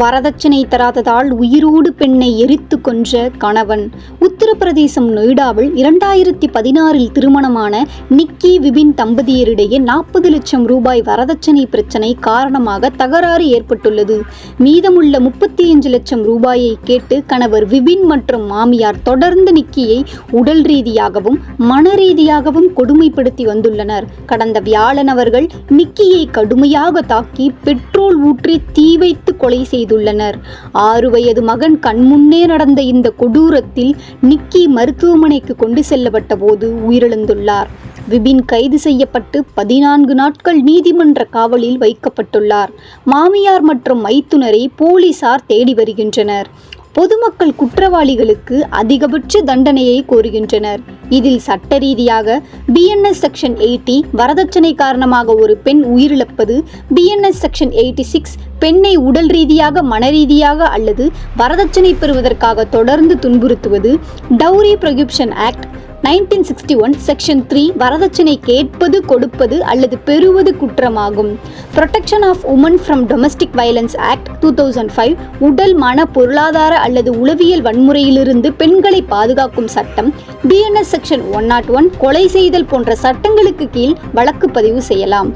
வரதட்சணை தராததால் உயிரோடு பெண்ணை எரித்து கொன்ற கணவன். உத்தரப்பிரதேசம் நொய்டாவில் இரண்டாயிரத்தி பதினாறில் திருமணமான நிக்கி விபின் தம்பதியரிடையே நாற்பது லட்சம் ரூபாய் வரதட்சணை பிரச்சனை காரணமாக தகராறு ஏற்பட்டுள்ளது. மீதமுள்ள முப்பத்தி அஞ்சு லட்சம் ரூபாயை கேட்டு கணவர் விபின் மற்றும் மாமியார் தொடர்ந்து நிக்கியை உடல் ரீதியாகவும் மன ரீதியாகவும் கொடுமைப்படுத்தி வந்துள்ளனர். கடந்த வியாழன் அவர்கள் நிக்கியை கடுமையாக தாக்கி பெட்ரோல் ஊற்றி தீ வைத்து கொலை செய்து செய்துள்ளனர். ஆறு வயது மகன் கண்முன்னே நடந்த இந்த கொடூரத்தில் நிக்கி மருத்துவமனைக்கு கொண்டு செல்லப்பட்ட போது உயிரிழந்துள்ளார். விபின் கைது செய்யப்பட்டு பதினான்கு நாட்கள் நீதிமன்ற காவலில் வைக்கப்பட்டுள்ளார். மாமியார் மற்றும் மைத்துனரை போலீசார் தேடி வருகின்றனர். பொதுமக்கள் குற்றவாளிகளுக்கு அதிகபட்ச தண்டனையை கோருகின்றனர். இதில் சட்ட ரீதியாக பிஎன்எஸ் செக்ஷன் எயிட்டி வரதட்சணை காரணமாக ஒரு பெண் உயிரிழப்பது பிஎன்எஸ் செக்ஷன் எயிட்டி சிக்ஸ் பெண்ணை உடல் ரீதியாக மன ரீதியாக அல்லது வரதட்சணை பெறுவதற்காக தொடர்ந்து துன்புறுத்துவது dowry prohibition act nineteen sixty one section three வரதட்சணை கேட்பது கொடுப்பது அல்லது பெறுவது குற்றமாகும். Protection of women from domestic violence act two thousand five உடல் மன பொருளாதார அல்லது உளவியல் வன்முறையிலிருந்து பெண்களை பாதுகாக்கும் சட்டம் BNS section one not one கொலை செய்தல் போன்ற சட்டங்களுக்கு கீழ் வழக்கு பதிவு செய்யலாம்.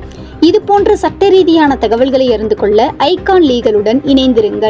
இது போன்ற சட்ட ரீதியான தகவல்களை அறிந்து கொள்ள ஐகான் லீகலுடன் இணைந்திருங்கள்.